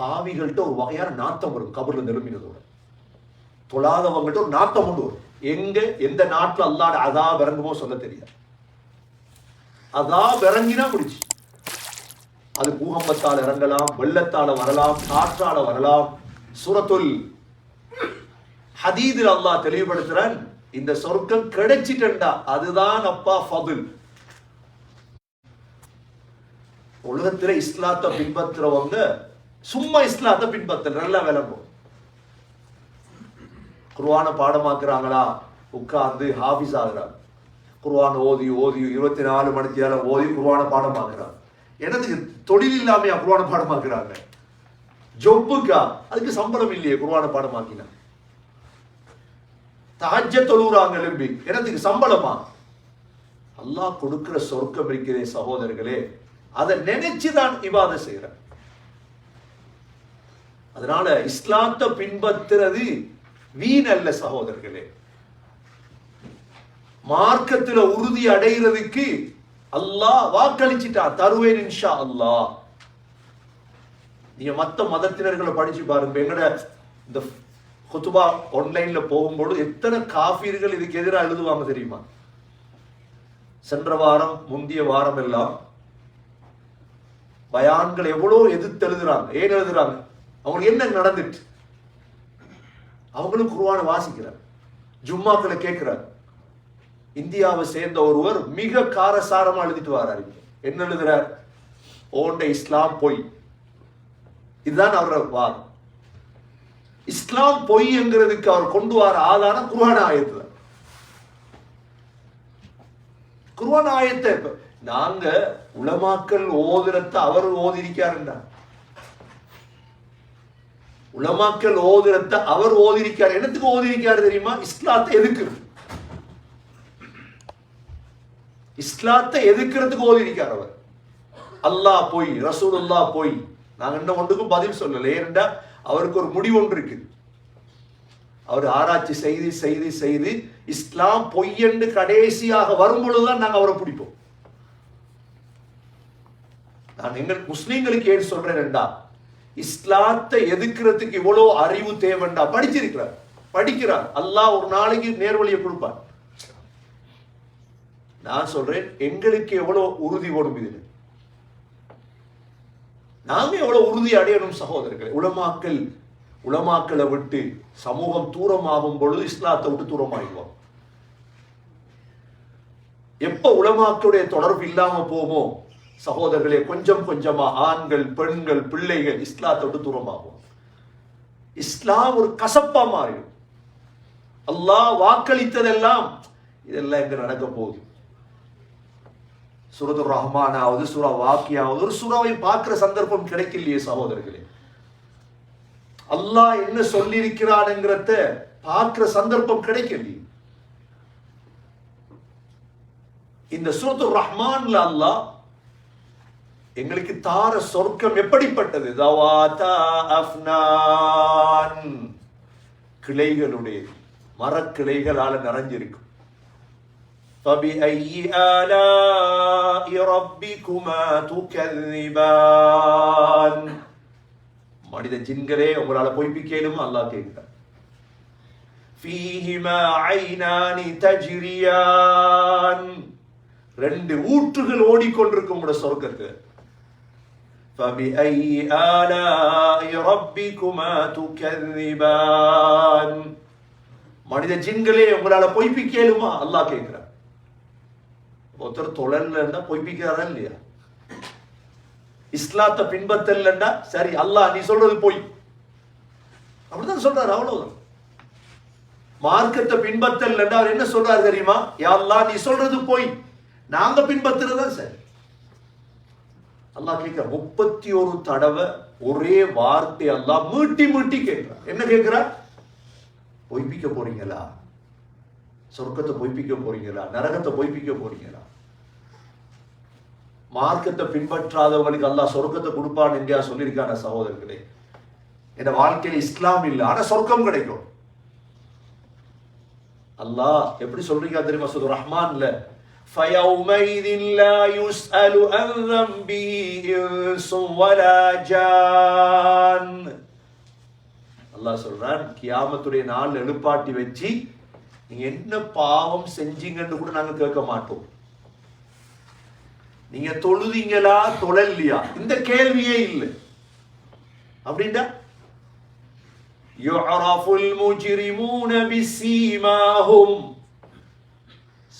பாவிகள்கிட்ட ஒரு வகையான நாத்தம் வரும் கபர்ல நிரம்பினதோட. தொழாதவங்கள்ட்ட ஒரு நாத்தம் உண்டு வரும். எங்க? எந்த நாட்டில் அல்லாட அதா இறங்குமோ சொல்ல தெரியாது. அதா இறங்கினா முடிச்சு அது பூகம்பத்தால் இறங்கலாம் வெள்ளத்தால வரலாம் காற்றால வரலாம். சுரத்துல் ஹதீதில் அல்லாஹ் தெளிவுபடுத்துறான் இந்த சொர்க்கம் கிடைச்சிட்டா அதுதான் அப்பா ஃபதுல். உலகத்துல இஸ்லாத்தை பின்பற்றுறவங்க சும்மா இஸ்லாத்தை பின்பற்ற நல்லா விளங்கும் குருவான பாடமாக்குறாங்களா? உட்கார்ந்து ஹாஃபிஸ் ஆகிறார் குருவான ஓதி ஓதி இருபத்தி நாலு மணிக்கு நேரம் ஓதி குருவான பாடமாக்குறார் எனக்கு தொழில் இல்லாமையா குருவான பாடமாக்குறாங்க? ஜொப்புக்கா? அதுக்கு சம்பளம் இல்லையே குருவான பாடமாக்கினா. தஹஜ்ஜ தொழுறாங்க எலும்பி எனக்கு சம்பளமா? அல்லாஹ் கொடுக்கிற சொர்க்கம் இருக்கிறேன் சகோதரர்களே அதை நினைச்சு தான் இவாத செய்யறேன். அதனால இஸ்லாத்தை பின்பற்றுறது வீண் அல்ல சகோதரர்களே. மார்க்கத்துல உறுதி அடைகிறதுக்கு அல்லாஹ் வாக்களிச்சிட்டான் தருவேன் இன்ஷா அல்லாஹ். நீங்க மத்த மதத்தினர்களை படிச்சு பாருங்க எங்கட இந்த குத்துபா ஆன்லைன்ல போகும்போது எத்தனை காஃபீர்கள் இதுக்கு எதிராக எழுதுவாங்க தெரியுமா? சென்ற வாரம் முந்திய வாரம் எல்லாம் பயான்கள் எவ்வளவு எதிர்த்து எழுதுறாங்க ஏன் எழுதுறாங்க? அவங்களுக்கு என்ன நடந்துட்டு? அவங்களும் குருவான வாசிக்கிறார். ஜும்மாக்களை கேட்கிறார் இந்தியாவை சேர்ந்த ஒருவர் மிக காரசாரமா எழுதிட்டு வர்றாரு என்ன எழுதுறார்? ஓண்ட இஸ்லாம் பொய். இதுதான் அவரோட வாதம். இஸ்லாம் பொய்ங்கிறதுக்கு அவர் கொண்டு வர ஆதாரம் குர்ஆன் ஆயத்துல. குருவான ஆயத்தை நாங்க உலமாக்கள் ஓதுறத அவர் ஓதிருக்காருண்டா உலமாக்கள் ஓதுறத அவர் ஓதிருக்கார். என்னத்துக்கு ஓதிருக்காரு தெரியுமா? இஸ்லாத்தை எதுக்கு இஸ்லாத்தை எதுக்கிறதுக்கு ஓதிருக்கார் அவர்? அல்லாஹ் போய் ரசூலுல்லாஹ் போய். நாங்க என்ன ஒன்றுக்கும் பதில் சொல்லல. ஏனென்றா அவருக்கு ஒரு முடிவு ஒன்று இருக்குது அவர் ஆராய்ச்சி செய்து செய்து செய்து இஸ்லாம் பொய்யென்று கடைசியாக வரும் பொழுதுதான் நாங்க அவரை பிடிப்போம். நான் எங்கள் முஸ்லீம்களுக்கு ஏன் ரெண்டா இஸ்லாத்தை எதிர்க்கிறதுக்கு இவ்வளவு அறிவு தேவைண்டா படிச்சிருக்கிறார். படிக்கிறார். அல்லாஹ் ஒரு நாளைக்கு நேர்வழியை கொடுப்பார். நான் சொல்றேன் எங்களுக்கு எவ்வளவு உறுதி ஓடும் இதில்? நாம எவ்வளவு உறுதி அடையணும் சகோதரர்கள்? உலமாக்கள் உலமாக்களை விட்டு சமூகம் தூரமாகும் பொழுது இஸ்லாத்தை விட்டு தூரமாகிடுவோம் எப்ப உலமாக்களுடைய தொடர்பு இல்லாம போவோம் சகோதரர்களே கொஞ்சம் கொஞ்சமா ஆண்கள் பெண்கள் பிள்ளைகள் இஸ்லாத்தோடு தூரமாகும். இஸ்லாம் ஒரு கசப்பா மாறிடும். அல்லாஹ் வாக்களித்ததெல்லாம் இதெல்லாம் இங்க நடக்க போகுது. சுரது ரஹ்மானாவது சுரா வாக்கியாவது ஒரு சுறாவை பார்க்கிற சந்தர்ப்பம் கிடைக்கலையே சகோதரர்களே. அல்லாஹ் என்ன சொல்லியிருக்கிறானுங்கிறத பார்க்கிற சந்தர்ப்பம் கிடைக்கலையே. இந்த சுரத்து ரஹ்மான்ல அல்லாஹ் எங்களுக்கு தார சொர்க்கம் எப்படிப்பட்டது தவாதா அஃப்னான் கிளைகளுடைய மரக்கிளைகளால நிறைஞ்சிருக்கும் فبأي آلاء ربكما تكذبان மனித ஜின்களே உங்களால பொய்ப்பிக்கலும் அல்லாஹ் கேட்கிறார் فيهما عينان تجريان ரெண்டு ஊற்றுகள் ஓடிக்கொண்டிருக்கும் உங்களோட சொர்க்கத்துக்கு فبأي آلاء ربكما تكذبان மனித ஜின்களே உங்களால பொய்ப்பிக்கலுமா அல்லாஹ் கேட்கிறார் ஒருத்தர் தொழல்ல இருந்தா பொய்ப்பிக்கிறாரா இல்லையா இஸ்லாத்தை பின்பற்றலன்னா சரி அல்லாஹ் நீ சொல்றது பொய் அப்படிதான் சொல்றாரு அவ்வளவுதான் மார்க்கத்தை பின்பற்றலன்னா அவர் என்ன சொல்றாரு தெரியுமா யா அல்லாஹ் நீ சொல்றது பொய் நாங்க பின்பற்றுறதா சரி அல்லாஹ் கேட்கிற முப்பத்தி ஒரு தடவை ஒரே வார்த்தை அல்லாஹ் மீட்டி மீட்டி கேட்கிறார் என்ன கேட்கிறார் பொய்ப்பிக்க போறீங்களா? சொர்க்கத்தை பொய்ப்பிக்க போறீங்களா? நரகத்தை பொய்ப்பிக்க போறீங்களா? மார்க்கத்தை பின்பற்றாதவங்களுக்கு அல்லாஹ் சொர்க்கத்தை கொடுப்பான் எங்கேயா சொல்லியிருக்கான சகோதரர்களே என் வாழ்க்கையில இஸ்லாம் இல்லை ஆனா சொர்க்கம் கிடைக்கும். அல்லாஹ் எப்படி சொல்றீங்க தெரியுமா? சொல்ற ரஹ்மான்ல فيومئذ لا يسأل عن ذنبه إنس ولا جان அல்லாஹ் சொல்றான் கியாமத்துடைய நாள் எழுப்பாட்டி வச்சு நீங்க என்ன பாவம் செஞ்சீங்கன்னு கூட நாங்க கேட்க மாட்டோம் நீங்க தொழுதீங்களா தொழலையா இந்த கேள்வியே இல்லை அப்படின்டா يعرف المجرمون بسيماهم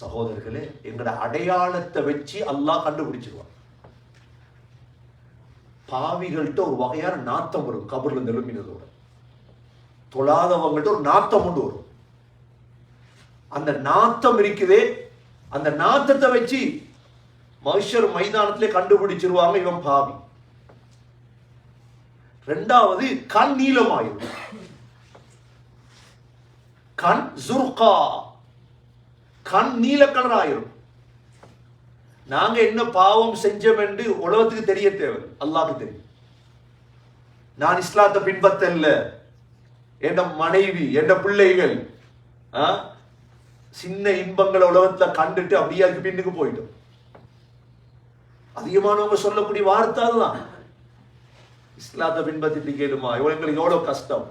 சகோதரர்களே எங்கட அடையாளத்தை வச்சு அல்லாஹ் கண்டுபிடிச்சிருவான். பாவிகள்கிட்ட ஒரு வகையான நாத்தம் வரும் கபர்ல நிரம்பினதோட தொழாதவங்கள்ட்ட ஒரு நாத்தம் கொண்டு வரும். அந்த நாத்தம் இருக்குதே அந்த நாத்தத்தை வச்சு மனுஷர் மைதானத்திலே கண்டுபிடிச்சிருவாங்க இவன் பாவி. ரெண்டாவது கண் நீளமாயிரும். கண் ஜுர்கா கண் நீல கலர் ஆயிரும் நாங்க என்ன பாவம் செஞ்சோம் என்று உலகத்துக்கு தெரிய தேவை. அல்லாஹ்க்கு தெரியும். நான் இஸ்லாத்தை பின்பற்றல என் மனைவி என் பிள்ளைகள் சின்ன இன்பங்களை உலகத்துல கண்டுட்டு அப்படியே அதுக்கு பின்னுக்கு போயிட்டோம். அதிகமானவங்க சொல்லக்கூடிய வார்த்தை அதுதான். இஸ்லாத்தை பின்பற்றிட்டு கேளுமா? இவங்களுக்கு எவ்வளவு கஷ்டம்?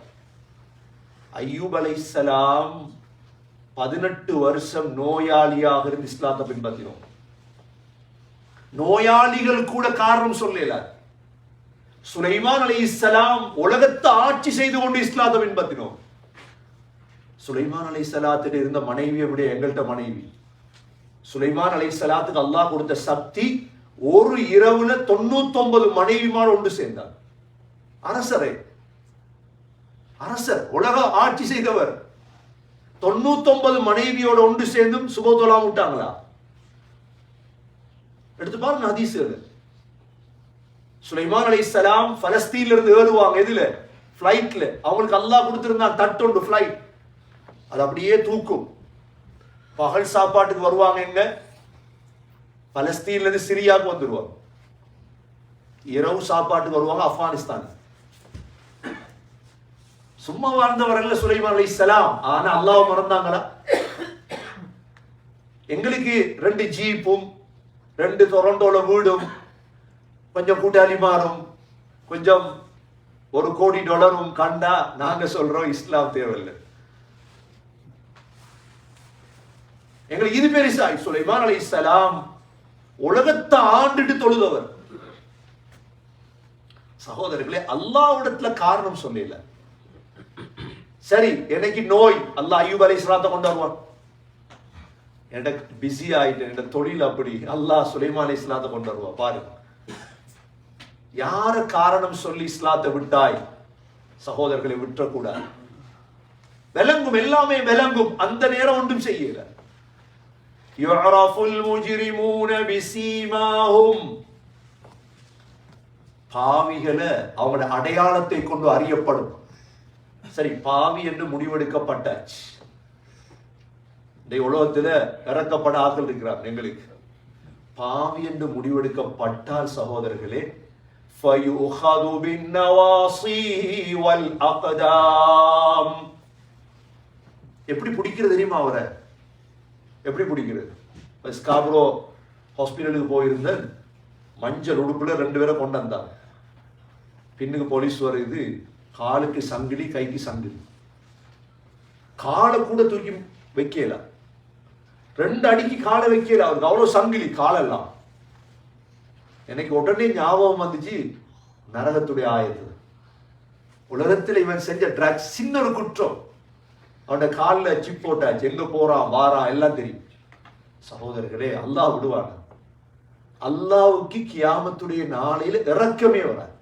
ஐயூப் அலை பதினெட்டு வருஷம் நோயாளியாக இருந்து இஸ்லாத்தை பின்பற்றினோம். நோயாளிகள் கூட காரணம் சொல்லல. சுலைமான் அலைஹிஸ்ஸலாம் உலகத்தை ஆட்சி செய்து கொண்டு இஸ்லாத்தை பின்பற்றினோம். சுலைமான் அலைஹிஸ்ஸலாத்திட்ட இருந்த மனைவியை விட எங்கள்கிட்ட மனைவி. சுலைமான் அலைஹிஸ்ஸலாத்துக்கு அல்லாஹ் கொடுத்த சக்தி ஒரு இரவுல தொண்ணூத்தொன்பது மனைவிமார் ஒன்று சேர்ந்தார். அரசரே. அரசர் உலக ஆட்சி செய்தவர். தொண்ணூத்தொன்பது மனைவியோட ஒன்று சேர்ந்தும் சுபோதலாம் விட்டாங்களா? எடுத்து பாருங்க ஹதீஸ்கள் சுலைமான் சலாம் பலஸ்தீன்ல இருந்து ஏறுவாங்க. எதுல? ஃப்ளைட்ல அவங்களுக்கு அல்லாஹ் தட்டு தட்டுண்டு ஃப்ளைட் அது அப்படியே தூக்கும். பகல் சாப்பாட்டுக்கு வருவாங்க எங்க? பலஸ்தீன்ல இருந்து சிரியாவுக்கு வந்துருவாங்க. இரவு சாப்பாட்டுக்கு வருவாங்க ஆப்கானிஸ்தான் சும்மா வாழ்ந்தவர்கள் சுலைமான் சலாம் ஆனா அல்லாஹ் மறந்தாங்களா? எங்களுக்கு ரெண்டு ஜீப்பும் ரெண்டு டொரண்டோல வீடும் கொஞ்சம் கூட்டாளிமாரும் கொஞ்சம் ஒரு கோடி டாலரும் கண்டா நாங்க சொல்றோம் இஸ்லாம் தேவையில்லை. எங்களுக்கு இது பெருசா சுலைமான் அலைஹிஸ்ஸலாம் உலகத்தை ஆண்டுட்டு தொழுதவர். சகோதரர்களே அல்லாவிடத்துல காரணம் சொல்லல. சரி என்னைக்கு நோய்? அல்ல ஐயூப் அலை இஸ்லாத்தை கொண்டு வருவான் எனக்கு பிஸி ஆயிட்டேன் என் தொழில் அப்படி. அல்லாஹ் சுலைமான் இஸ்லாத்தை கொண்டு வருவா பாரு. யார காரணம் சொல்லி இஸ்லாத்தை விட்டாய்? சகோதரர்களை விட்டுறக்கூடாது. விளங்கும் எல்லாமே விளங்கும். அந்த நேரம் ஒன்றும் செய்யல. பாவிகளை அவங்களோட அடையாளத்தை கொண்டு அறியப்படும். சரி பாவி என்று முடிவெடுக்கப்பட்டாச்சு. இந்த உலகத்தில் இறக்கப்பட ஆக்கள் இருக்கிறார் எங்களுக்கு. பாவி என்று முடிவெடுக்கப்பட்டால் சகோதரர்களே எப்படி பிடிக்கிறது தெரியுமா அவரை? எப்படி பிடிக்கிறது? ஸ்காப்ரோ ஹாஸ்பிட்டலுக்கு போயிருந்த மஞ்சள் உடுப்புல ரெண்டு பேரை கொண்டு வந்தாங்க. பின்னுக்கு போலீஸ் வருது காலுக்கு சங்கிலி கைக்கு சங்கிலி. காலை கூட தூக்கி வைக்கல. ரெண்டு அடிக்கு காலை வைக்கல. அவருக்கு அவ்வளவு சங்கிலி காலெல்லாம். எனக்கு உடனே ஞாபகம் வந்துச்சு நரகத்துடைய ஆயத்து. உலகத்தில் இவன் செஞ்ச ட்ரக்ஸ் சின்ன ஒரு குற்றம். அவனோட காலில் சிப் போட்டாச்சு. எங்க போறான் வாரான் எல்லாம் தெரியும். சகோதரர்களே அல்லாஹ் விடுவாங்க அல்லாவுக்கு கியாமத்துடைய நாளையில இறக்கமே வராது.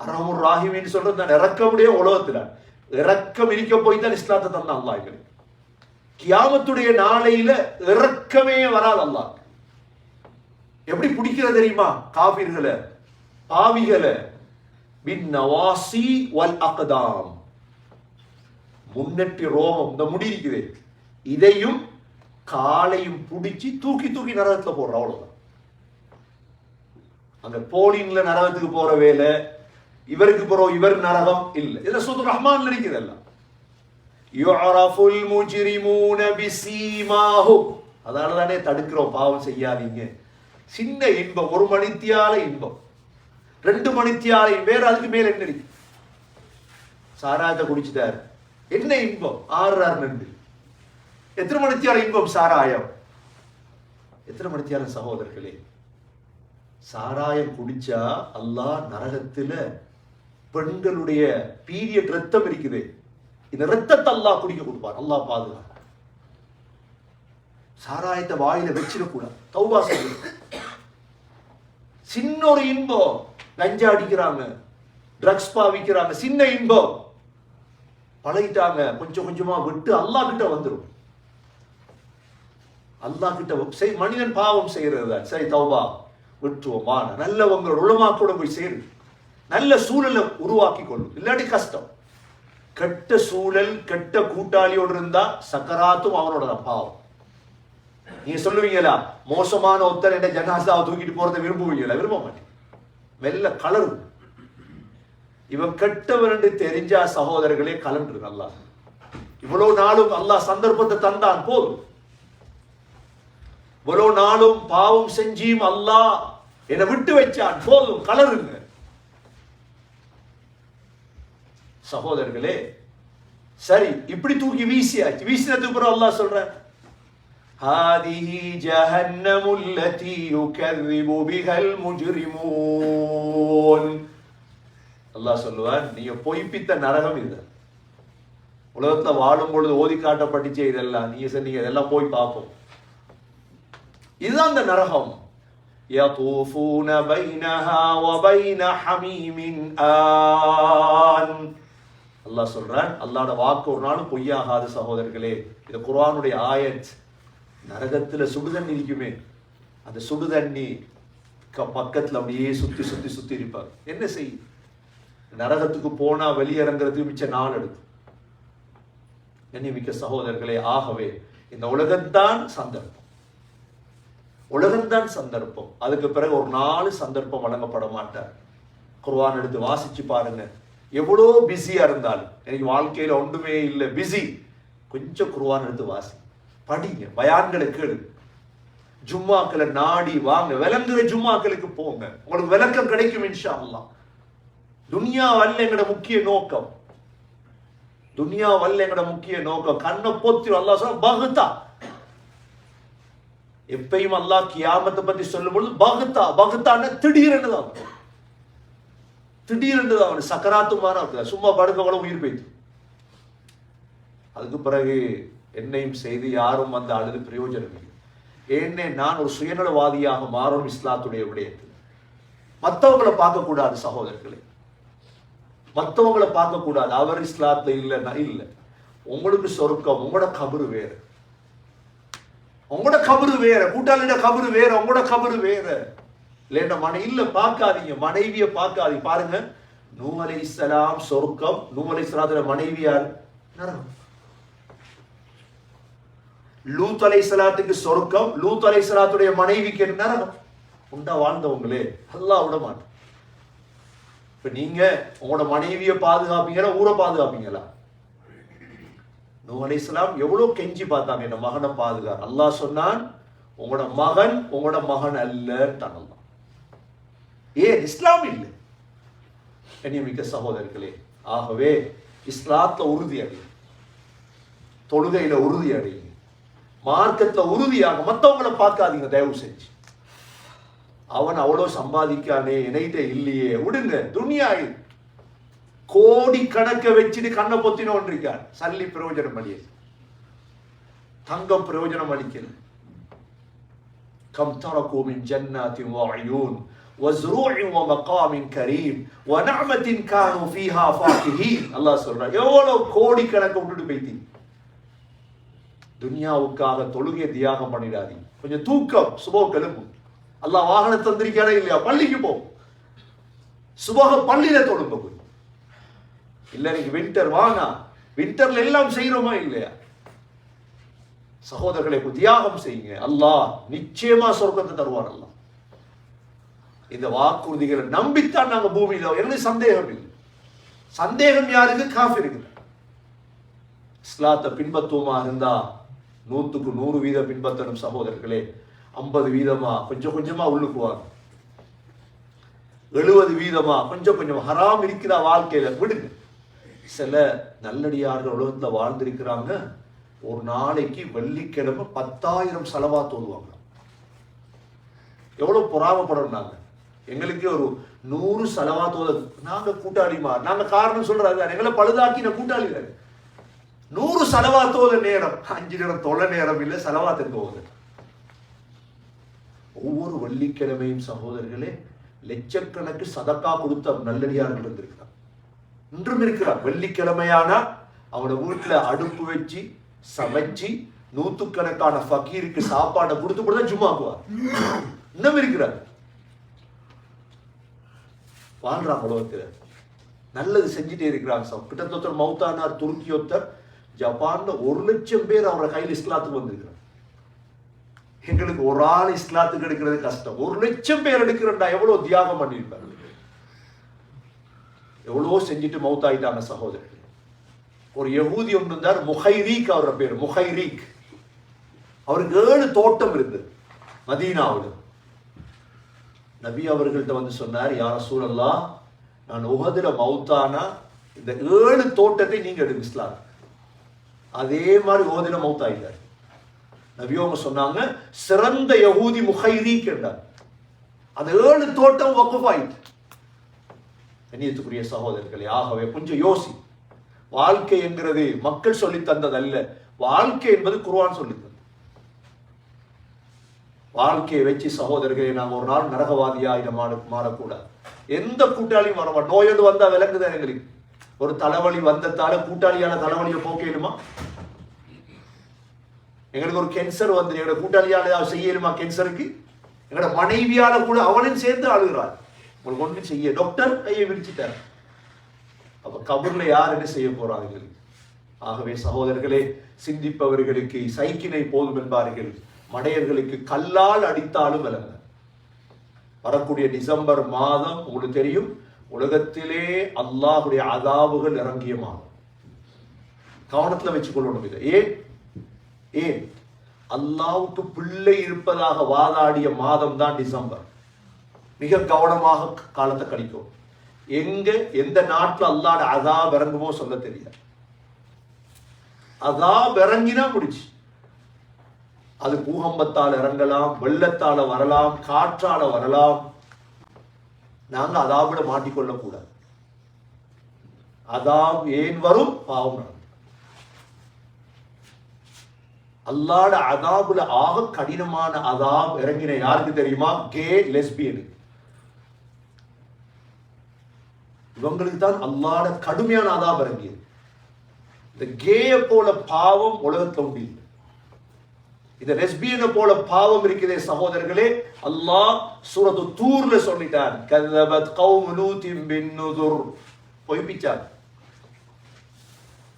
அரமுர் ராஹிமின்னு சொல்றது நான் இறக்கமுடைய உலகத்துல. இறக்கம் இருக்க போய் தான் இஸ்லாத்தை தந்தான் அல்லாஹ் எங்களுக்கு கியாமத்துடைய நாளையில இறக்கமே வராது அல்லாஹ். எப்படி பிடிக்கிறது தெரியுமா? காபிர்களை பாவிகளை பின் நவாசி வல் அகதாம். முன்னெட்டி ரோமம் இந்த முடி இருக்குது. இதையும் காலையும் பிடிச்சி தூக்கி தூக்கி நரகத்துல போடுற அவ்வளவுதான். அந்த போலின்ல நரகத்துக்கு போற வேலை இவருக்கு போறோம் இவர் நரகம் இல்ல. இதுல சுத்து ரஹ்மான்ல இருக்குது எல்லாம் யுஅரஃபுல் முஜ்ரிமூன பிசீமாஹும் அதனால தானே தடுக்கிறோம் பாவம் செய்யாதீங்க. சின்ன இன்பம் ஒரு மணித்தியால இன்பம். ரெண்டு மணித்தியால வேற அதுக்கு மேல என்ன இருக்கு? சாராயத்தை குடிச்சிட்டாரு. என்ன இன்பம்? ஆறுறாரு நண்டு. எத்தனை மணித்தியால இன்பம்? சாராயம். எத்தனை மணித்தியால சகோதரர்களே? சாராயம் குடிச்சா அல்லாஹ் நரகத்துல பெண்களுடைய பீரியட் ரத்தம் இருக்குது. இந்த ரத்தத்தை அல்லாஹ் குடிக்க கொடுப்பார். அல்லாஹ் பாதுகாப்பு சாராயத்தை வாயில வச்சிடக்கூடாது தௌபா செய்யணும். சின்ன ஒரு இன்பம். லஞ்சா அடிக்கிறாங்க. ட்ரக்ஸ் பாவிக்கிறாங்க. சின்ன இன்பம். பழகிட்டாங்க. கொஞ்சம் கொஞ்சமா விட்டு அல்லாஹ் கிட்ட வந்துடும் அல்லாஹ் கிட்ட மனிதன் பாவம் செய்யறது சரி தௌபா. விட்டுருவோமான நல்லவங்களோட உளமாக்கூட போய் சேரு. நல்ல சூழலை உருவாக்கி கொள்ளும் இல்லாட்டி கஷ்டம். கெட்ட சூழல் கெட்ட கூட்டாளியோடு இருந்தா சக்கராத்தும் அவனோட பாவம் நீங்க சொல்லுவீங்களா? மோசமான ஒத்தர் என்ன ஜனாசாவை தூக்கிட்டு போறதை விரும்புவீங்களா? விரும்ப மாட்டேன். மெல்ல கலரும். இவன் கெட்டவன் என்று தெரிஞ்சா சகோதரர்களே கலன்று நல்லா இவ்வளவு நாளும் அல்லாஹ் சந்தர்ப்பத்தை தந்தான் போதும். இவ்வளவு நாளும் பாவம் செஞ்சியும் அல்லாஹ் என்னை விட்டு வச்சான். போதும் கலருங்க. சகோதரர்களே சரி இப்படி தூக்கி வீசியாச்சு வீசினதுக்கு அப்புறம் அல்லாஹ் சொல்ற هذه جهنم التي يكذب بها المجرمون அல்லாஹ் சொல்லுவான் நீங்க பொய்ப்பித்த நரகம் இது உலகத்துல வாழும் பொழுது ஓதி காட்டப்பட்டுச்சே இதெல்லாம் நீங்க சொன்னீங்க இதெல்லாம் போய் பார்ப்போம் இதுதான் அந்த நரகம் يطوفون بينها وبين حميم آن அல்லாஹ் சொல்றான் அல்லாட வாக்கு ஒரு நாளும் பொய்யாகாது சகோதரர்களே. இது குர்வானுடைய ஆயத். நரகத்துல சுடுதண்ணி இருக்குமே. அந்த சுடுதண்ணி க- பக்கத்துல அப்படியே சுத்தி சுத்தி சுத்தி இருப்பாங்க. என்ன செய்? நரகத்துக்கு போனா வெளியிறங்கிறதுக்கு மிச்ச நாள் எடுக்கும். மிக்க சகோதரர்களே ஆகவே இந்த உலகத்தான் சந்தர்ப்பம். உலகம்தான் சந்தர்ப்பம். அதுக்கு பிறகு ஒரு நாலு சந்தர்ப்பம் வழங்கப்பட மாட்டார். குர்வான் எடுத்து வாசிச்சு பாருங்க. எவ்வளோ பிஸியா இருந்தாலும் எனக்கு வாழ்க்கையில ஒன்றுமே இல்லை பிஸி. கொஞ்சம் குருவான் எடுத்து வாசி. படிங்க பயான்களை கேளு. ஜும்மாக்களை நாடி வாங்க. விளங்குற ஜும்மாக்களுக்கு போங்க. உங்களுக்கு விளக்கம் கிடைக்கும் இன்ஷா அல்லாஹ் துனியா வல்ல எங்கட முக்கிய நோக்கம். துனியா வல்ல எங்கட முக்கிய நோக்கம். கண்ணை போத்தி அல்லாஹ் சொல்ல பகுத்தா. எப்பயும் அல்லாஹ் கியாமத்தை பத்தி சொல்லும் பொழுது பகுத்தா. பகுத்தான திடீர்னு தான். திடீரென்று அவன் சக்கராத்து மாதிரி சும்மா படுக்க கூட உயிர் போயிட்டு அதுக்கு பிறகு என்னையும் செய்து யாரும் வந்து அழுது பிரயோஜனம் இல்லை ஏன்னே நான் ஒரு சுயநலவாதியாக மாறும் இஸ்லாத்துடைய விடயத்தில். மற்றவங்களை பார்க்கக்கூடாது சகோதரர்களே. மற்றவங்களை பார்க்கக்கூடாது. அவர் இஸ்லாத்துல இல்லைன்னா இல்லை. உங்களுக்கு சொருக்கம் உங்களோட கபரு வேற. உங்களோட கபரு வேற. கூட்டாளியோட கபரு வேற உங்களோட கபரு வேற. இல்லைன்னா மனை இல்ல பார்க்காதீங்க. மனைவியை பார்க்காதீங்க. பாருங்க. நூமலை சலாம் இஸ்லாம் சொர்க்கம். நூ அலை இஸ்லாத்துல மனைவியார் நரகம். லூத் அலை சலாத்துக்கு சொர்க்கம். லூத் அலை சலாத்துடைய மனைவிக்கு என்ன? நரகம். உண்டா வாழ்ந்தவங்களே? அல்லாஹ் விட மாட்டேன். இப்ப நீங்க உங்களோட மனைவியை பாதுகாப்பீங்களா? ஊரை பாதுகாப்பீங்களா? நூ அலைசலாம் எவ்வளவு கெஞ்சி பார்த்தாங்க. என்ன மகனை பாதுகா அல்லாஹ் சொன்னான் உங்களோட மகன் உங்களோட மகன் அல்ல அல்லாஹ். ஏன்? இஸ்லாம் இல்லை. கண்ணியமிக்க சகோதரர்களே ஆகவே இஸ்லாத்துல உறுதி அடையும் தொழுகையில் உறுதி அடையும் மார்க்கத்துல உறுதியாக மற்றவங்களை பார்க்காதீங்க தயவு செஞ்சு. அவன் அவ்வளவு சம்பாதிக்கானே என்கிட்ட இல்லையே விடுங்க துனியா கோடி கணக்கை வச்சுட்டு கண்ணை பொத்தினோன் இருக்கார் சல்லி பிரயோஜனம் அளிய தங்கம் பிரயோஜனம் அளிக்கல. கம் தரகு மின் ஜன்னாத்தின் وزروع ومقام كريم ونعمة كانوا فيها فاكهين அல்லாஹ் சொல்றான் எவ்வளவு கோடி கணக்க விட்டுட்டு போயிட்டீங்க துனியாவுக்காக தொழுகையை தியாகம் பண்ணிடாதீங்க கொஞ்சம் தூக்கம் சுபோ கிளம்பும் அல்லாஹ் வாகனம் தந்திருக்கானே இல்லையா பள்ளிக்கு போ சுபக பள்ளியில தொழுங்க போய் இல்ல நீங்க வின்டர் வாங்க வின்டர்ல எல்லாம் செய்யறோமா இல்லையா சகோதரர்களை இப்ப தியாகம் செய்யுங்க அல்லாஹ் நிச்சயமா சொர்க்கத்தை தருவார் அல்லாஹ் இந்த வாக்குறுதிகளை நம்பித்தான் நாங்க பூமியில் எனக்கு சந்தேகம் இல்லை. சந்தேகம் யாருக்கு? காஃபிருக்கு. இஸ்லாத்தை பின்பற்றுவோமா இருந்தா நூத்துக்கு நூறு வீத பின்பற்றணும் சகோதரர்களே. ஐம்பது வீதமா? கொஞ்சம் கொஞ்சமா உள்ளுக்குவாங்க எழுபது வீதமா? கொஞ்சம் கொஞ்சம். ஹராம் இருக்கிற வாழ்க்கையில விடுங்க. சில நல்லடியார்கள் உலகத்தில் வாழ்ந்திருக்கிறாங்க. ஒரு நாளைக்கு வெள்ளிக்கிழமை பத்தாயிரம் செலவா தோதுவாங்க எவ்வளவு பொறாமப்படணும் நாங்க? எங்களுக்கே ஒரு நூறு செலவா தோதது நாங்க கூட்டாளிமா நாங்க காரணம் சொல்றாரு எங்களை பழுதாக்கின கூட்டாளிகள் நூறு செலவா தோத நேரம் அஞ்சு நேரம் தொலை நேரம் இல்லை செலவா போகுது. ஒவ்வொரு வெள்ளிக்கிழமையும் சகோதரர்களே லட்சக்கணக்கு சதக்கா கொடுத்த நல்லடியார்கள் இருந்திருக்கிறார். இன்றும் இருக்கிறார். வெள்ளிக்கிழமையானா அவனோட வீட்டுல அடுப்பு வச்சு சமைச்சு நூத்துக்கணக்கான ஃபக்கீருக்கு சாப்பாடை கொடுத்து கூட தான் ஜும்மாக்குவார் இன்னும் இருக்கிறார். வாழ்றான் உலகத்தில். நல்லது செஞ்சுட்டே இருக்கிறாங்க சார் கிட்டத்தட்ட மௌத்தானார் துருக்கி ஒத்தர் ஜப்பான்ல ஒரு லட்சம் பேர் அவரை கையில் இஸ்லாத்துக்கு வந்திருக்கிறார் எங்களுக்கு ஒரு ஆள் இஸ்லாத்துக்கு எடுக்கிறது கஷ்டம். ஒரு லட்சம் பேர் எடுக்கிறண்டா எவ்வளவு தியாகம் பண்ணியிருப்பாரு எவ்வளோ செஞ்சுட்டு மௌத்தாயிட்டாங்க சகோதரர்கள். ஒரு யகூதி ஒன்று இருந்தார் முஹைரீக் அவரோட பேர் முஹைரீக். அவருக்கு ஏழு தோட்டம் இருந்தது மதீனாவில். நபி அவர்கள்ட்ட வந்து சொன்னார் யார சூழல்லா நான் உகதுல மௌத்தானா இந்த ஏழு தோட்டத்தை நீங்க எடுங்க இஸ்லாம். அதே மாதிரி உகதுல மௌத்தாயிட்டார் நபி அவங்க சொன்னாங்க சிறந்த யகூதி முஹைரீக் என்றார். அந்த ஏழு தோட்டம் வக்குஃப் கண்ணியத்துக்குரிய சகோதரர்களே ஆகவே கொஞ்சம் யோசி. வாழ்க்கை என்கிறது மக்கள் சொல்லி தந்ததல்ல வாழ்க்கை என்பது குருவான் சொல்லி வாழ்க்கையை வச்சு சகோதரர்களை நாங்கள் ஒரு நாள் நரகவாதியா மாற மாறக்கூடாது. எந்த கூட்டாளியும் வர மாட்டோம் நோயோடு வந்தா விளங்குதான் எங்களுக்கு. ஒரு தலைவலி வந்ததால கூட்டாளியான தலைவலியை போக்கிடுமா எங்களுக்கு ஒரு கேன்சர் வந்து எங்களோட கூட்டாளியால செய்யணுமா கேன்சருக்கு எங்களோட மனைவியால கூட அவனையும் சேர்ந்து அழுகிறார் உங்களுக்கு ஒன்றும் செய்ய டாக்டர் கையை விரிச்சிட்டார். அப்ப கபூர்ல யார் என்ன செய்ய போறாங்க ஆகவே சகோதரர்களே சிந்திப்பவர்களுக்கு சைக்கினை போதும் என்பார்கள். மடையர்களுக்கு கல்லால் அடித்தாலும் விளங்க. வரக்கூடிய டிசம்பர் மாதம் உங்களுக்கு தெரியும் உலகத்திலே அல்லாஹுடைய அதாவுகள் இறங்கிய மாதம். கவனத்தில் வச்சுக்கொள்ளணும் இதை. ஏன்? ஏன்? அல்லாவுக்கு பிள்ளை இருப்பதாக வாதாடிய மாதம் தான் டிசம்பர். மிக கவனமாக காலத்தை கழிக்கும் எங்க எந்த நாட்டில் அல்லாட அதாப் இறங்குமோ சொல்ல தெரியாது. அதாப் இறங்கினா முடிச்சு அது பூகம்பத்தால் இறங்கலாம் வெள்ளத்தால வரலாம் காற்றால வரலாம். நாங்க அதாவிட மாட்டிக்கொள்ளக்கூடாது அதாம் ஏன் வரும்? பாவம் அல்லாட அதாபுல ஆக கடினமான அதாப் இறங்கின யாருக்கு தெரியுமா? கே லெஸ்பியனு. இவங்களுக்கு தான் அல்லாட கடுமையான அதாப் இறங்கியது. இந்த கேய போல பாவம் உலகத்துல உண்டு இந்த லெஸ்பியனை போல பாவம் இருக்குதே சகோதரர்களே அல்லாஹ் சூரத்து தூர்ல சொல்லிட்டான் கதபத் கௌம் லூத்தின் பின்னுதுர் பொய்ப்பிச்சாங்க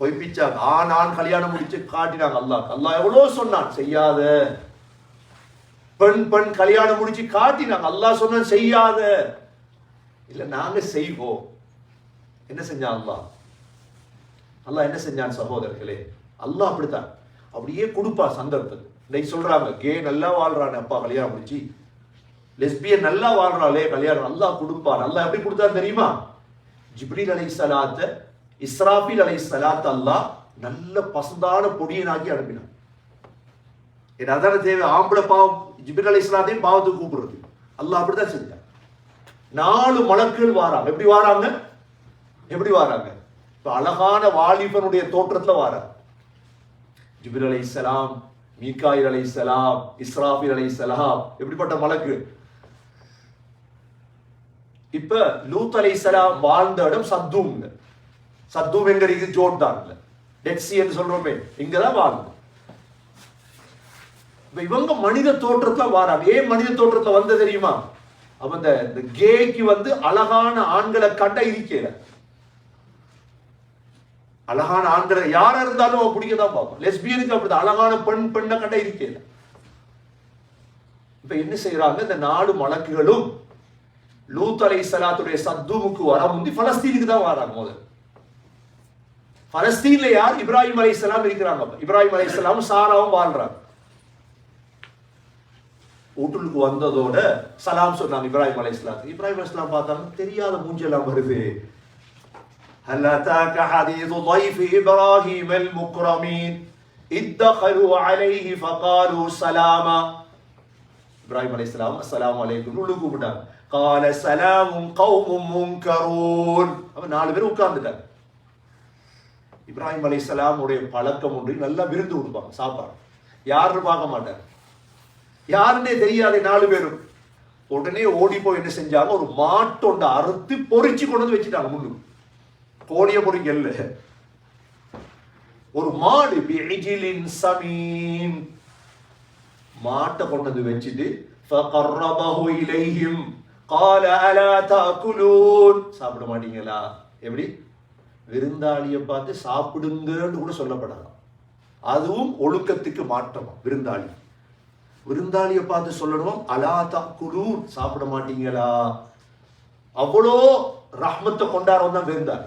பொய்ப்பிச்சாங்க ஆண் ஆண் கல்யாணம் முடிச்சு காட்டினாங்க அல்லாஹ். அல்லாஹ் எவ்வளோ சொன்னான்? செய்யாத. பெண் பெண் கல்யாணம் முடிச்சு காட்டினாங்க. அல்லாஹ் சொன்ன செய்யாத. இல்ல நாங்க செய்வோம். என்ன செஞ்சான் அல்லாஹ்? அல்லாஹ் என்ன செஞ்சான் சகோதரர்களே? அல்லாஹ் அப்படித்தான். அப்படியே கொடுப்பா சந்தர்ப்பத்தை இன்னைக்கு சொல்றாங்க கே நல்லா வாழ்றானே அப்பா கல்யாணம் முடிச்சு. லெஸ்பியன் நல்லா வாழ்றாளே கல்யாணம் நல்லா கொடுப்பான் நல்லா எப்படி கொடுத்தா தெரியுமா? ஜிப்ரீல் அலை சலாத்த இஸ்ராஃபில் அலை சலாத் அல்லாஹ் நல்ல பசந்தான பொடியனாக்கி அனுப்பினான். என் அதான தேவை? ஆம்பளை பாவம் ஜிப்ரீல் அலை சலாத்தையும் பாவத்துக்கு கூப்பிடுறது. அல்லாஹ் அப்படிதான் செஞ்சான். நாலு மலக்குகள் வாராங்க. எப்படி வாராங்க? எப்படி வாராங்க? இப்போ அழகான வாலிபனுடைய தோற்றத்துல வாராங்க. ஜிபிர் அலை சலாம் மீகாயில் அலை சலாம் இஸ்ராஃபில் அலை சலாம் எப்படிப்பட்ட மலக்கு? இப்ப லூத் அலை சலாம் வாழ்ந்த இடம் சத்தூம் சத்தூம் எங்க இருக்கு? ஜோர்டான்ல டெட்சி என்று சொல்றோமே இங்கதான் வாழ்ந்து இப்ப இவங்க மனித தோற்றத்துல வாராங்க ஏன் மனித தோற்றத்துல வந்த தெரியுமா? அவன் இந்த இந்த கேக்கு வந்து அழகான ஆண்களை கண்ட இருக்கிற அழகான ஆண்களை யாரா இருந்தாலும் அவன் பிடிக்க தான் பார்ப்பான் லெஸ்பியனுக்கு அப்படிதான். அழகான பெண் பெண்ணை கண்ட இருக்கல இப்ப என்ன செய்யறாங்க இந்த நாலு மலக்குகளும் லூத் அலை சலாத்துடைய சத்துமுக்கு வர முந்தி பலஸ்தீனுக்கு தான் வராங்க முதல் பலஸ்தீன்ல யார்? இப்ராஹிம் அலை இஸ்லாம் இருக்கிறாங்க இப்ராஹிம் அலை சலாம் சாராவும் வாழ்றாங்க. வீட்டுக்கு வந்ததோட சலாம் சொன்னாங்க இப்ராஹிம் அலை இஸ்லாத்துக்கு இப்ராஹிம் அலை இஸ்லாம் பார்த்தாங்க தெரியாத மூஞ்செல்லாம் வருது. هل أتاك حديث ضيف إبراهيم المكرمين إذ دخلوا عليه فقالوا سلاما இப்ராஹிம் அலை இஸ்லாம் அஸ்ஸலாமு அலைக்கும் உள்ள கூப்பிட்டாங்க கால சலாமும் கௌமும் முன்கரூன் அவன் நாலு பேர் உட்கார்ந்துட்டாங்க இப்ராஹிம் அலை உடைய பழக்கம் ஒன்று நல்லா விருந்து கொடுப்பாங்க சாப்பாடு யாருன்னு பார்க்க மாட்டாங்க யாருன்னே தெரியாத நாலு பேரும் உடனே ஓடி போய் என்ன செஞ்சாங்க ஒரு மாட்டொண்ட அறுத்து பொறிச்சு கொண்டு வந்து வச்சுட்டாங்க போலிய பொறிக்கு இல்லை ஒரு மாடு பிஜிலின் சமீன் மாட்டை கொண்டது வச்சுட்டு ஃபகர்ரபஹு இலைஹிம் கால அலா தாக்குலூன் சாப்பிட மாட்டீங்களா? எப்படி? விருந்தாளியை பார்த்து சாப்பிடுங்கன்னு கூட சொல்லப்படலாம் அதுவும் ஒழுக்கத்துக்கு மாற்றம்? விருந்தாளி. விருந்தாளியை பார்த்து சொல்லணும் அலா தாக்குலூன் சாப்பிட மாட்டீங்களா? அவ்வளோ ரஹ்மத்தை கொண்டாடுறோம் தான் விருந்தாளி.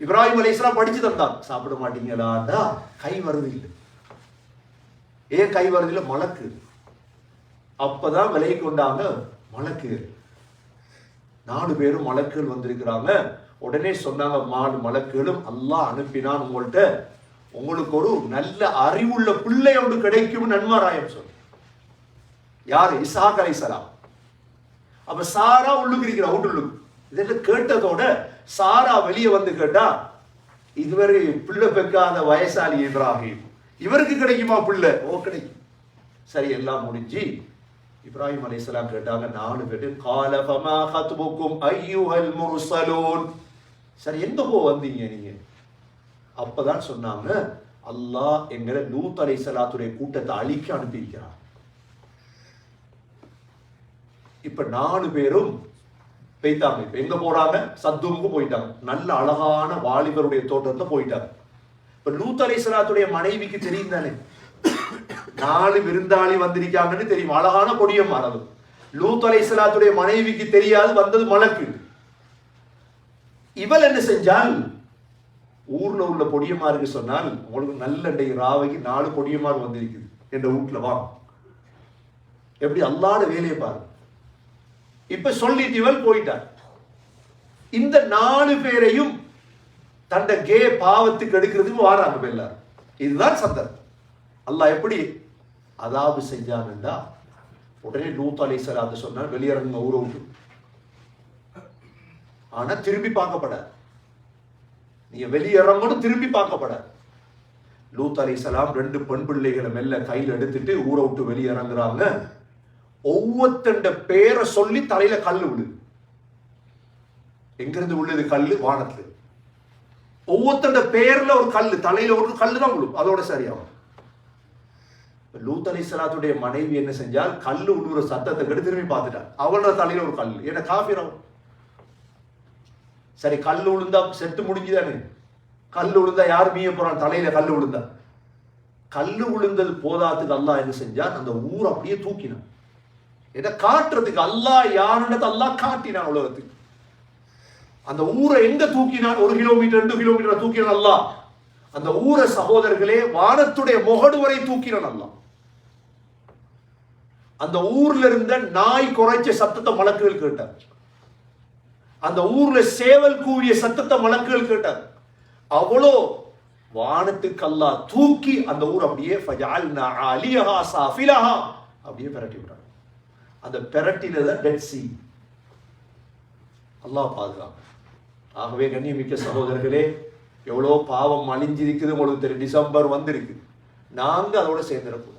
இப்ராஹிம் அலிஸ்லாம் படிச்சு தந்தான். சாப்பிட மாட்டீங்களான்னா கை வருது இல்லை. ஏன் கை வருது இல்லை? மலக்கு. அப்பதான் விலை கொண்டாங்க. மலக்கு. நாலு பேரும் மலக்குகள் வந்திருக்கிறாங்க. உடனே சொன்னாங்க மாடு மலக்குகளும் அல்லாஹ் அனுப்பினான் உங்கள்கிட்ட உங்களுக்கு ஒரு நல்ல அறிவுள்ள பிள்ளை ஒன்று கிடைக்கும் நன்மாராயம் சொல் யாரு? இசாக் அலைசலாம் அப்ப சாரா உள்ளுக்கு இருக்கிறா வீட்டுள்ளுக்கு இதெல்லாம் கேட்டதோட சாரா வெளியே வந்து கேட்டா இதுவரை பிள்ளை பெக்காத வயசாளி இப்ராஹிம். இவருக்கு கிடைக்குமா பிள்ளை? ஓ கிடைக்கும். சரி எல்லாம் முடிஞ்சு. இப்ராஹிம் அலைஹிஸ்ஸலாம் கேட்டாங்க நாலு பேர் கால ஃபமா ஹத்புக்கும் ஐயுஹல் முர்சலூன் சரி எங்க போ வந்தீங்க நீங்க? அப்பதான் சொன்னாங்க அல்லாஹ் எங்களை லூத் சலாத்துடைய கூட்டத்தை அழிக்க அனுப்பியிருக்கிறார் இப்ப நாலு பேரும் பெய்தாங்க இப்ப எங்க போகிறாங்க சத்துருக்கு போயிட்டாங்க. நல்ல அழகான வாலிபருடைய தோற்றத்தை போயிட்டாங்க. இப்ப லூத் மனைவிக்கு தெரியும் தானே? நாலு விருந்தாளி வந்திருக்காங்கன்னு தெரியும். அழகான கொடிய மரபு லூத் மனைவிக்கு தெரியாது வந்தது மலக்கு. இவள் என்ன செஞ்சால் ஊர்ல உள்ள பொடியமாருக்கு சொன்னால் உங்களுக்கு நல்ல இன்றைக்கு ராவைக்கு நாலு பொடியமார் வந்திருக்குது. என்ற வீட்டில் வா. எப்படி அல்லாத வேலையை பாருங்க இப்ப சொல்லிட்டு போயிட்டார் இந்த நாலு பேரையும் தந்த கே பாவத்துக்கு எடுக்கிறதுக்கு வாராங்க எல்லாரும் இதுதான் சந்தர்ப்பம். அல்லாஹ் எப்படி அதாவது செஞ்சான்டா உடனே லூத் அலை சலாத்து சொன்னார் வெளியிறங்க ஊரை விட்டு ஆனா திரும்பி பார்க்கப்படாது நீங்க வெளியிறங்கணும் திரும்பி பார்க்கப்படாது லூத் அலை சலாம் ரெண்டு பெண் பிள்ளைகளை மெல்ல கையில் எடுத்துட்டு ஊரை விட்டு வெளியிறங்குறாங்க. ஒவ்வொருத்தண்ட பேரை சொல்லி தலையில கல்லு விழுது எங்கிருந்து விழுது கல்லு? வானத்துல. ஒவ்வொருத்தண்ட பேர்ல ஒரு கல்லு. தலையில ஒரு கல் தான் விழும். அதோட சரியாகும். லூத் அலி சலாத்துடைய மனைவி என்ன செஞ்சால் கல்லு விழுற சத்தத்தை கெடு திரும்பி பார்த்துட்டான் அவளோட தலையில ஒரு கல் ஏன்னா காஃபிரம் சரி கல் விழுந்தா செத்து முடிஞ்சுதானே? கல் விழுந்தா யார் மீய போறான்? தலையில கல் விழுந்தா கல்லு விழுந்தது போதாத்துக்கு அல்லா என்ன செஞ்சான்? அந்த ஊர் அப்படியே தூக்கினான். இதை காட்டுறதுக்கு அல்லாஹ் யாருன்றது அல்லாஹ் காட்டினான் உலகத்துக்கு. அந்த ஊரை எங்க தூக்கினான்? ஒரு கிலோமீட்டர் ரெண்டு கிலோமீட்டர் தூக்கினான் அல்லாஹ். அந்த ஊரை சகோதரர்களே வானத்துடைய முகடு வரை தூக்கினான் அல்லாஹ். அந்த ஊர்ல இருந்த நாய் குறைச்ச சத்தத்தை மலக்குகள் கேட்டார். அந்த ஊர்ல சேவல் கூறிய சத்தத்தை மலக்குகள் கேட்டார். அவ்வளோ வானத்துக்கு அல்லாஹ் தூக்கி அந்த ஊர் அப்படியே அலியஹா அப்படியே பிரட்டி விட்டார். அந்த பெரட்டில தான் டெட் சி அல்லாஹ் பாதுகாப்பு. ஆகவே கண்ணியமிக்க சகோதரர்களே எவ்வளோ பாவம் அழிஞ்சிருக்குது உங்களுக்கு தெரியும். டிசம்பர் வந்திருக்கு. நாங்கள் அதோட சேர்ந்துடக்கூடாது.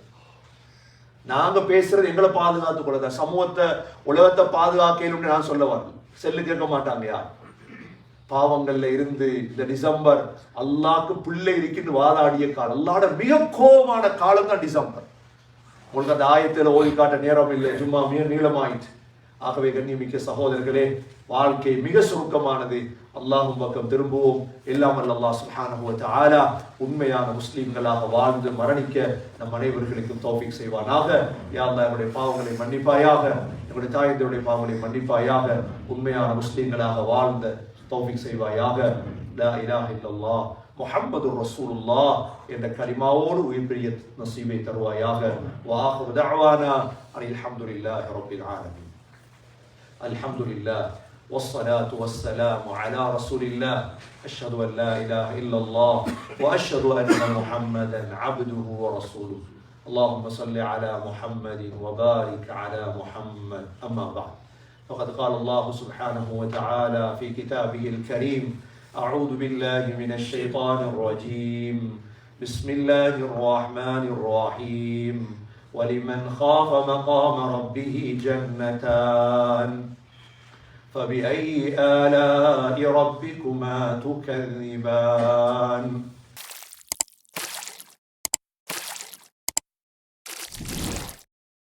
நாங்கள் பேசுறது எங்களை பாதுகாத்து கொள்ளதான் சமூகத்தை உலகத்தை பாதுகாக்கணும்னு நான் சொல்ல வரணும் செல்லு கேட்க மாட்டாங்க யார்? பாவங்கள்ல இருந்து இந்த டிசம்பர் அல்லாக்கு பிள்ளை இருக்குன்னு வாதாடிய காலம் அல்லாட மிக கோபமான காலம் தான் டிசம்பர். உங்களுக்கு அந்த ஆயத்தில் ஓதி காட்ட நேரம் இல்லை சும்மா மிக நீளமாயிற்று. ஆகவே கண்ணியமிக்க சகோதரர்களே வாழ்க்கை மிக சுருக்கமானது. அல்லாஹும் பக்கம் திரும்புவோம். எல்லாம் அல்லா சுப்ஹானஹு ஆலா உண்மையான முஸ்லீம்களாக வாழ்ந்து மரணிக்க நம் அனைவர்களுக்கும் தௌஃபீக் செய்வானாக. யா அல்லாஹ் எங்களுடைய பாவங்களை மன்னிப்பாயாக. எங்களுடைய தாயத்தினுடைய பாவங்களை மன்னிப்பாயாக. உண்மையான முஸ்லீம்களாக வாழ்ந்த தௌஃபீக் செய்வாயாக. லா இலாஹ இல்லல்லாஹ். முஹம்மது ரசூலுல்லாஹ் என்ற கலிமாவோடு உயிர் பிரிய நசீபை தருவாயாக வாஹு தஅவானா அனில் ஹம்துலில்லாஹி ரப்பில் ஆலமீன் الحمد لله والصلاة والسلام على رسول الله أشهد أن لا إله إلا الله وأشهد أن محمدا عبده ورسوله اللهم صل على محمد وبارك على محمد أما بعد فقد قال الله سبحانه وتعالى في كتابه الكريم أعوذ بالله من الشيطان الرجيم. بسم الله الرحمن الرحيم. ولمن خاف مقام ربه جنتان. فبأي آلاء ربكما تكذبان؟